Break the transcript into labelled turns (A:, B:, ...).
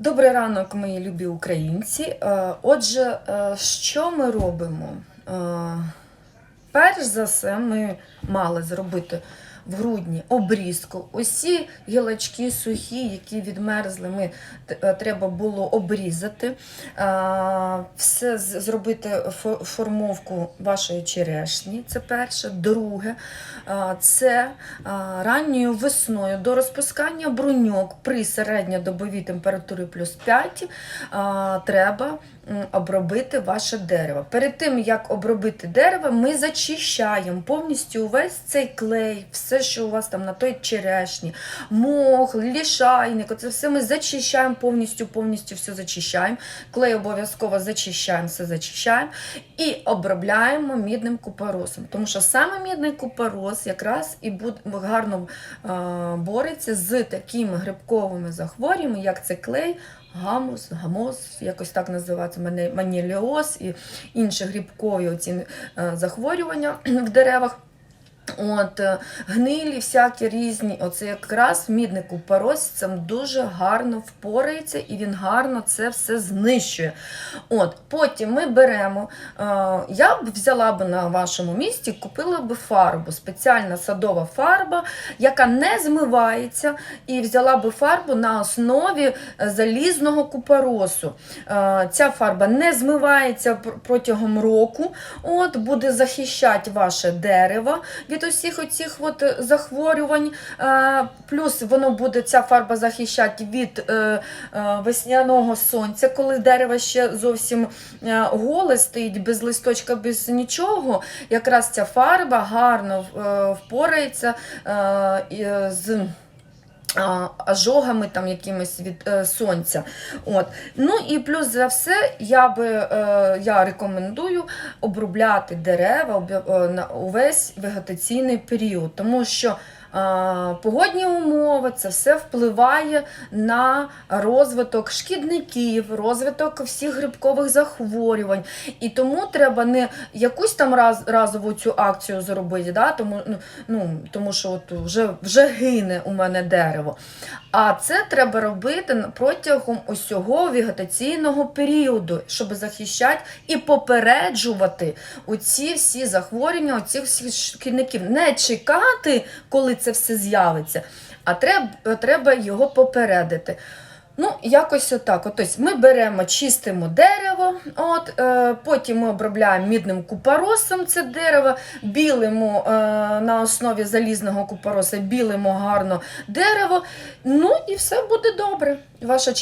A: Добрий ранок, мої любі українці. Е, Отже, е, що ми робимо? Е, Перш за все, ми мали зробити в грудні обрізку. Усі гілочки сухі, які відмерзли, ми е, треба було обрізати. Е, Все зробити формовку вашої черешні. Це перше. Друге, е, це ранньою весною до розпускання бруньок при середньодобовій температурі плюс 5 треба обробити ваше дерево. Перед тим, як обробити дерево, ми зачищаємо повністю увесь цей клей, все, що у вас там на той черешні, мох, лішайник, оце все ми зачищаємо повністю, повністю все зачищаємо. Клей обов'язково зачищаємо, все зачищаємо і обробляємо мідним купоросом. Тому що саме мідний купорос якраз і буде гарно е, бореться з такими грибковими захворюваннями, як це клей, гамус, гамоз, якось так називається маніліоз і інші грибкові оці, е, захворювання в деревах. От, е, гнилі всякі різні, оце якраз мідний купорос цим дуже гарно впорається і він гарно це все знищує. От, потім ми беремо, е, я б взяла б на вашому місці, купила б фарбу, спеціальна садова фарба, яка не змивається, і взяла б фарбу на основі е, залізного купоросу. Е, Ця фарба не змивається протягом року, от, буде захищати ваше дерево від усіх оцих от е, захворювань. Е, Плюс воно буде ця фарба захищати від е, весняного сонця, коли дерево ще зовсім голе стоїть, без листочка, без нічого. Якраз ця фарба гарно впорається з. Ожогами там якимось від е, сонця. От. Ну і плюс за все, я би е, я рекомендую обробляти дерева е, на увесь вегетаційний період, тому що погодні умови це все впливає на розвиток шкідників, розвиток всіх грибкових захворювань. І тому треба не якусь там раз, разову цю акцію зробити, да? тому, ну, ну, тому що от вже, вже гине у мене дерево. А це треба робити протягом усього вегетаційного періоду, щоб захищати і попереджувати оці всі захворювання, оці всіх шкідників. Не чекати, коли це все з'явиться, а треба, треба його попередити. Ну, якось отак. От, тобто ми беремо, чистимо дерево, от, е, потім ми обробляємо мідним купоросом це дерево, білимо е, на основі залізного купороса, білимо гарно дерево. Ну і все буде добре. Ваша.